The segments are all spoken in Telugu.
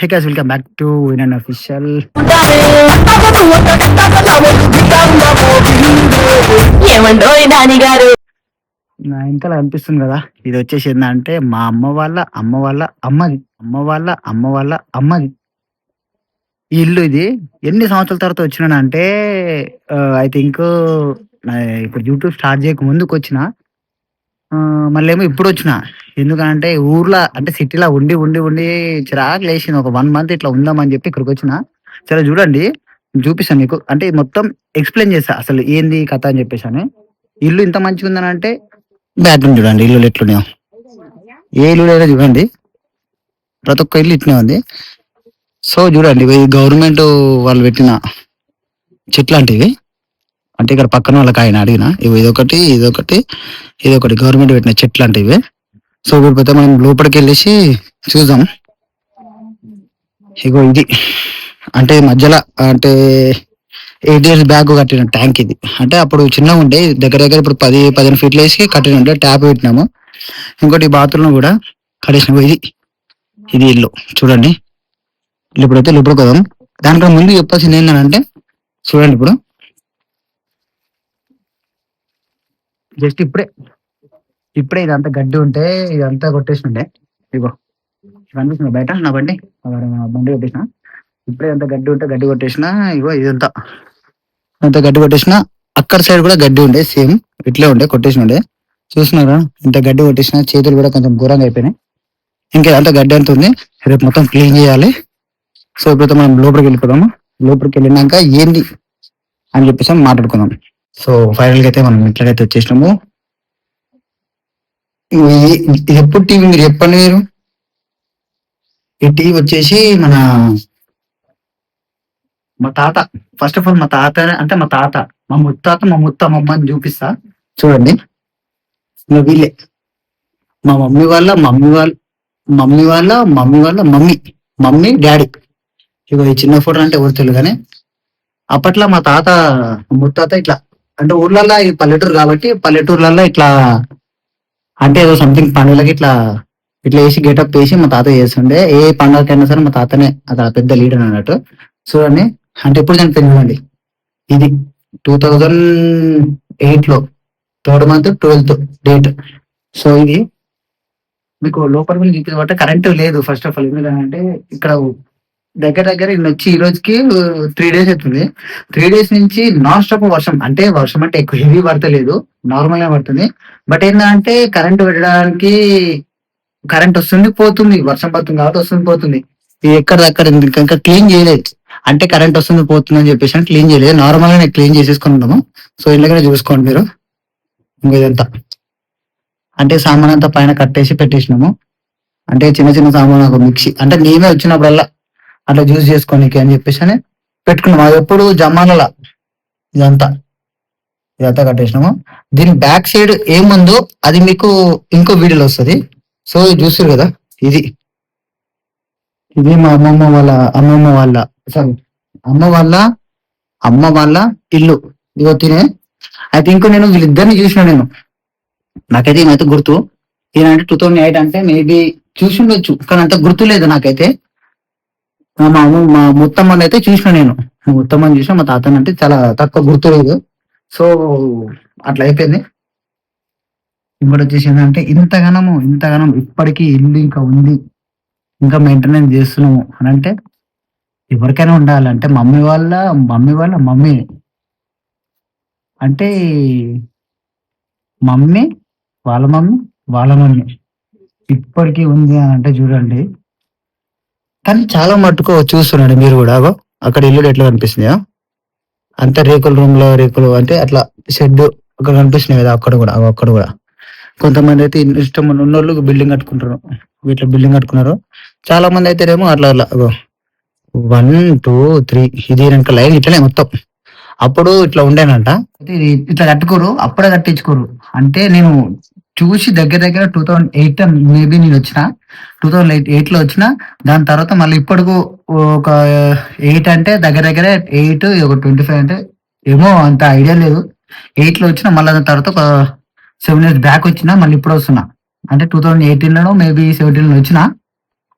Hey guys welcome back to వినన్ official గారు నా ఇంకా అనిపిస్తుంది కదా ఇది వచ్చేసి ఏంటంటే మా అమ్మ వాళ్ళ అమ్మ వాళ్ళ అమ్మది అమ్మ వాళ్ళ అమ్మ వాళ్ళ అమ్మది. ఈ ఇల్లు ఇది ఎన్ని సంవత్సరాల తర్వాత వచ్చినా అంటే ఐ థింక్ ఇప్పుడు యూట్యూబ్ స్టార్ట్ చేయక ముందుకు వచ్చిన మళ్ళీ ఏమో ఇప్పుడు వచ్చిన. ఎందుకంటే ఊర్లో అంటే సిటీలో ఉండి ఉండి ఉండి చిరాకు లేచింది. ఒక వన్ మంత్ ఇట్లా ఉందామని చెప్పి ఇక్కడికి వచ్చిన. సరే చూడండి చూపిస్తాను మీకు. అంటే మొత్తం ఎక్స్ప్లెయిన్ చేస్తా. అసలు ఏంది కథ అని చెప్పేసి అని. ఇల్లు ఇంత మంచిగా ఉందని అంటే బ్యాక్గ్రౌండ్ చూడండి ఇల్లు ఎట్లున్నాయో. ఏ ఇల్లు లేదా చూడండి. ప్రతి ఒక్క ఇల్లు ఇట్లనే ఉంది. సో చూడండి గవర్నమెంట్ వాళ్ళు పెట్టిన చెట్లాంటివి. అంటే ఇక్కడ పక్కన వాళ్ళకి ఆయన అడిగిన ఇవి ఇదొకటి ఇదొకటి ఇదొకటి గవర్నమెంట్ పెట్టిన చెట్లు లాంటివి సో ఇప్పుడు మనం లోపలికి వెళ్ళేసి చూద్దాం. ఇగో ఇది. అంటే మధ్యలో అంటే ఎయిట్ ఇయర్స్ బ్యాక్ కట్టిన ట్యాంక్ ఇది. అంటే అప్పుడు చిన్నగా ఉండే దగ్గర దగ్గర ఇప్పుడు పది పదిహేను ఫీట్లు వేసి కట్టిన ఉండే ట్యాప్ పెట్టినాము. ఇంకోటి బాత్రూమ్ కూడా కట్టేసిన ఇది ఇది ఇల్లు. చూడండి. ఇల్లు ఇప్పుడైతే లోపలికి పోదాం. దానికన్నా ముందు చెప్పాల్సింది ఏంటంటే చూడండి ఇప్పుడు. జస్ట్ ఇప్పుడే ఇప్పుడే ఇదంతా గడ్డి ఉంటే ఇదంతా కొట్టేసిండే. ఇగో కనిపిస్తుంది బయట నా బండి. బండి కొట్టేసిన. ఇప్పుడే అంత గడ్డి ఉంటే గడ్డి కొట్టేసిన. ఇగో ఇదంతా. అంత గడ్డి కొట్టేసిన. అక్కడ సైడ్ కూడా గడ్డి ఉండే సేమ్. ఇట్లే ఉండే కొట్టేసిన ఉండే. చూస్తున్నారా ఇంత గడ్డి కొట్టేసిన. చేతులు కూడా కొంచెం ఘోరంగా అయిపోయినాయి. ఇంకా అంత గడ్డి అంత ఉంది. రేపు మొత్తం క్లీన్ చేయాలి. సో ఇప్పుడు మనం లోపలికి వెళ్ళిపోదాము? లోపలికి వెళ్ళినాక ఏంది అని చెప్పేసి మాట్లాడుకుందాం. సో ఫైనల్గా అయితే మనం ఇట్లాగైతే వచ్చేసినాము. ఇది- ఎప్పుడు టీవీ మీరు చెప్పండి మీరు? ఈ టీవీ వచ్చేసి మన మా తాత. ఫస్ట్ ఆఫ్ ఆల్ మా తాత అంటే మా తాత. మా ముత్తాత మా ముత్త మా అమ్మని చూపిస్తా. చూడండి. ఇంకా వీళ్ళే. మా మమ్మీ వాళ్ళ మమ్మీ వాళ్ళ మమ్మీ వాళ్ళ మమ్మీ వాళ్ళ మమ్మీ మమ్మీ డాడీ. ఇగో ఈ చిన్న ఫోటో అంటే ఎవరు తెలియదు కానీ అప్పట్లో మా తాత ముత్తాత ఇట్లా అంటే ఊర్లలో ఈ పల్లెటూరు కాబట్టి పల్లెటూర్లలో ఇట్లా అంటే ఏదో సంథింగ్ పండుగలకి ఇట్లా ఇట్లా వేసి గెటప్ వేసి మా తాత చేస్తుండే. ఏ పండుగకైనా సరే మా తాతనే అతను పెద్ద లీడర్ అన్నట్టు. చూడండి అంటే ఎప్పుడు చనిపోయిందండి ఇది టూ థౌజండ్ ఎయిట్లో third month twelfth date so ఇది మీకు లోపల వెళ్ళి చూపించబట్టే కరెంట్ లేదు ఫస్ట్ ఆఫ్ ఆల్ ఎందుకంటే ఇక్కడ దగ్గర దగ్గర ఇన్ని వచ్చి ఈ రోజుకి త్రీ డేస్ అవుతుంది. త్రీ డేస్ నుంచి నాన్ స్టాప్ వర్షం అంటే వర్షం అంటే ఎక్కువ హెవీ పడతలేదు నార్మల్గా పడుతుంది. బట్ ఏంటంటే కరెంట్ పెట్టడానికి కరెంట్ వస్తుంది పోతుంది. వర్షం పడుతుంది కాబట్టి వస్తుంది పోతుంది. ఇది ఎక్కడ అక్కడ ఇంకా క్లీన్ చేయలేదు. అంటే కరెంట్ వస్తుంది పోతుంది అని చెప్పేసి క్లీన్ చేయలేదు. నార్మల్గా క్లీన్ చేసేసుకుని ఉన్నాము. సో ఇళ్ళకనే చూసుకోండి మీరు. ఇంకా ఇదంతా. అంటే సామాన్ అంతా పైన కట్టేసి పెట్టేసినాము. అంటే చిన్న చిన్న సామాన్ ఒక మిక్సీ. అంటే నేనే వచ్చినప్పుడల్లా అట్లా యూజ్ చేసుకోనికి అని చెప్పేసి అని పెట్టుకున్నాం. అది ఎప్పుడు జమానల? ఇదంతా. ఇదంతా కట్టేసినాము. దీని బ్యాక్ సైడ్ ఏముందో అది మీకు ఇంకో వీడియోలో వస్తుంది. సో ఇది చూసారు కదా? ఇది. ఇది మా అమ్మమ్మ వాళ్ళ అమ్మమ్మ వాళ్ళ సారీ అమ్మ వాళ్ళ అమ్మ వాళ్ళ ఇల్లు. ఇదిగో తినే. అయితే ఇంకో నేను వీళ్ళిద్దరిని చూసిన నేను. నాకైతే ఈయనైతే గుర్తు. ఏంటంటే టూ థౌసండ్ ఎయిట్ అంటే మేబీ చూసి ఉండొచ్చు కానీ అంత గుర్తు లేదు నాకైతే. మా అమ్మ మా ముత్తమ్మని అయితే చూసిన నేను. ముత్తమ్మని చూసిన మా తాతని అంటే చాలా తక్కువ గుర్తు లేదు. సో అట్లా అయిపోయింది. ఇంకోటి వచ్చేసి ఏంటంటే ఇంతగానము ఇంతగానం ఇప్పటికీ ఇల్లు ఇంకా ఉంది. ఇంకా మెయింటెనెన్స్ చేస్తున్నాము. అని అంటే ఎవరికైనా ఉండాలంటే మమ్మీ వాళ్ళ మమ్మీ వాళ్ళ మమ్మీ. అంటే మమ్మీ వాళ్ళ మమ్మీ వాళ్ళ మమ్మీ. ఇప్పటికీ ఉంది అని అంటే చూడండి. కానీ చాలా మట్టుకు చూస్తున్నాడు మీరు కూడా. అగో అక్కడ ఇల్లు ఎట్లా కనిపిస్తున్నాయా అంత రేకుల రూమ్లో రేకులు అంటే అట్లా షెడ్ అక్కడ కనిపిస్తున్నాయి కదా అక్కడ కూడా అగో అక్కడ కూడా. కొంతమంది అయితే ఇష్టం ఇష్టం ఉన్నోళ్ళు బిల్డింగ్ కట్టుకుంటారు. వీటిలో బిల్డింగ్ కట్టుకున్నారు. చాలా మంది అయితే ఏమో అట్లా అట్లా అగో. వన్ టూ త్రీ ఇది వెనక లైన్ ఇట్లనే మొత్తం. అప్పుడు ఇట్లా ఉండేనంట. ఇట్లా కట్టుకోరు అప్పుడే కట్టించుకోరు. అంటే నేను చూసి దగ్గర దగ్గర టూ థౌసండ్ ఎయిట్ మేబీ నేను వచ్చిన. టూ థౌజండ్ ఎయిట్ ఎయిట్లో వచ్చిన దాని తర్వాత మళ్ళీ ఇప్పటికు ఒక ఎయిట్ అంటే దగ్గర దగ్గర ఎయిట్ ఒక ట్వంటీ ఫైవ్ అంటే ఏమో అంత ఐడియా లేదు. ఎయిట్లో వచ్చిన మళ్ళీ దాని తర్వాత ఒక సెవెన్ ఇయర్స్ బ్యాక్ వచ్చిన మళ్ళీ ఇప్పుడు వస్తున్నా. అంటే టూ థౌజండ్ ఎయిటీన్లో మేబీ సెవెంటీన్లో వచ్చిన.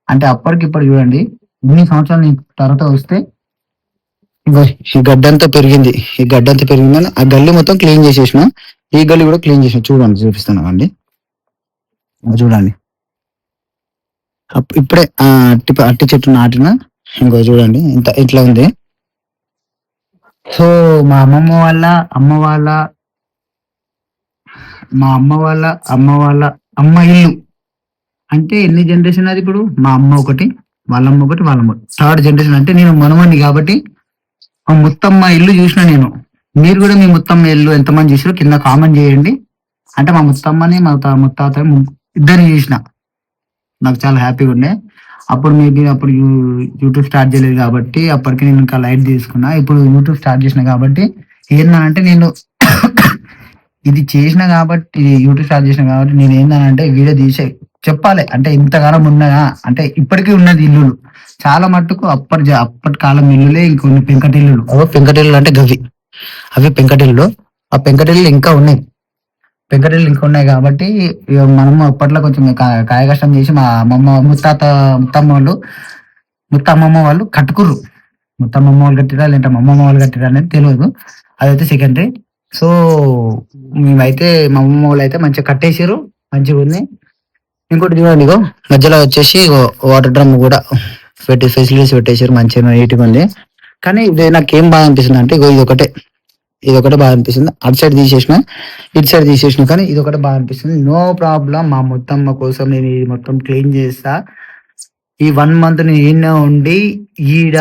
అంటే అప్పటికి ఇప్పుడు చూడండి ఇన్ని సంవత్సరాలు తర్వాత వస్తే ఈ గడ్డంతా పెరిగింది. ఈ గడ్డంతా పెరిగిందని ఆ గల్లీ మొత్తం క్లీన్ చేసేసిన ఈ గల్లీ కూడా క్లీన్ చేసిన. చూడండి చూపిస్తున్నాం అండి చూడండి. ఇప్పుడే అట్టి అట్టి చెట్టు నాటిన ఇంకో చూడండి ఇంత ఇట్లా ఉంది. సో మా అమ్మమ్మ వాళ్ళ అమ్మ వాళ్ళ మా అమ్మ వాళ్ళ అమ్మ వాళ్ళ అమ్మ ఇల్లు. అంటే ఎన్ని జనరేషన్ అది ఇప్పుడు? మా అమ్మ ఒకటి వాళ్ళమ్మ ఒకటి వాళ్ళమ్మ థర్డ్ జనరేషన్ అంటే నేను మనమని కాబట్టి మా ముత్తమ్మ ఇల్లు చూసిన నేను. మీరు కూడా మీ ముత్తమ్మ ఇల్లు ఎంతమంది చూసారో కింద కామెంట్ చేయండి. అంటే మా ముత్తమ్మని మా ముత్తాత ఇద్దరిని చూసిన. నాకు చాలా హ్యాపీగా ఉండే. అప్పుడు మేబీ అప్పుడు యూ- యూట్యూబ్ స్టార్ట్ చేయలేదు కాబట్టి అప్పటికి నేను ఇంకా లైట్ తీసుకున్నా. ఇప్పుడు యూట్యూబ్ స్టార్ట్ చేసిన కాబట్టి ఏంటంటే నేను ఇది చేసిన కాబట్టి యూట్యూబ్ స్టార్ట్ చేసిన కాబట్టి నేను ఏంటంటే వీడియో తీసే చెప్పాలి. అంటే ఇంతకాలం ఉన్నదా అంటే ఇప్పటికీ ఉన్నది ఇల్లులు. చాలా మట్టుకు అప్పటి అప్పటి కాలం ఇల్లులే ఇంకొన్ని పెంకటిల్లులు. పెంకటిల్లు అంటే గవి. అవి పెంకటిల్లు ఆ పెంకటిల్లు ఇంకా ఉన్నాయి. పెంకటిల్లు ఇంకా ఉన్నాయి కాబట్టి మనము అప్పట్లో కొంచెం కా- కాయ కష్టం చేసి మా అమ్మమ్మ ముత్తాత ముత్తమ్మ వాళ్ళు ముత్తమ్మమ్మ వాళ్ళు కట్టుకుర్రు. ముత్తమ్మమ్మ వాళ్ళు కట్టిరా లేదంటే మా అమ్మమ్మ వాళ్ళు కట్టిరా అనేది తెలియదు. అదైతే సెకండరీ సో మేమైతే మా అమ్మమ్మ వాళ్ళు అయితే మంచిగా కట్టేసారు మంచిగా ఉంది. ఇంకోటి చూడండి ఇగో మధ్యలో వచ్చేసి వాటర్ డ్రమ్ కూడా పెట్టి ఫెసిలిటీస్ పెట్టేసారు మంచిగా నీట్గా ఉంది. కానీ ఇది నాకు ఏం బాగా అనిపిస్తుంది అంటే ఇగో ఇది ఒకటే. ఇది ఒకటి బాగా అనిపిస్తుంది. అటు సైడ్ తీసేసిన ఇటు సైడ్ తీసేసిన కానీ ఇది ఒకటి బాగా అనిపిస్తుంది. నో ప్రాబ్లం మా మొత్తమ్మ కోసం నేను ఇది మొత్తం క్లీన్ చేస్తా. ఈ వన్ మంత్ నేను ఈయన ఉండి ఈడ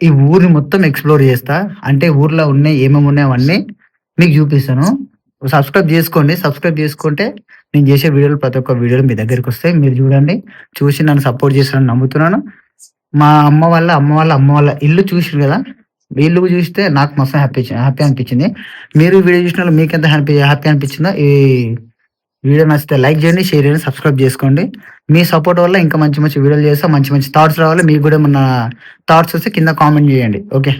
ఈ ఊరిని మొత్తం ఎక్స్ప్లోర్ చేస్తా. అంటే ఊర్లో ఉన్నాయి ఏమేమి ఉన్నాయి అవన్నీ మీకు చూపిస్తాను. సబ్స్క్రైబ్ చేసుకోండి. సబ్స్క్రైబ్ చేసుకుంటే నేను చేసే వీడియోలు ప్రతి ఒక్క వీడియోలు మీ దగ్గరికి వస్తాయి. మీరు చూడండి. చూసి నన్ను సపోర్ట్ చేస్తానని నమ్ముతున్నాను. మా అమ్మ వాళ్ళ అమ్మ వాళ్ళ అమ్మ వాళ్ళ ఇల్లు చూసారు కదా? వీళ్ళు చూస్తే నాకు మొత్తం హ్యాపీ హ్యాపీ అనిపించింది. మీరు వీడియో చూసిన మీకు ఎంత హ్యాపీ హ్యాపీ అనిపించిందో ఈ వీడియో నచ్చితే లైక్ చేయండి షేర్ చేయండి సబ్స్క్రైబ్ చేసుకోండి. మీ సపోర్ట్ వల్ల ఇంకా మంచి మంచి వీడియోలు చేస్తే మంచి మంచి థాట్స్ రావాలి. మీకు కూడా మన థాట్స్ వస్తే కింద కామెంట్ చేయండి. ఓకే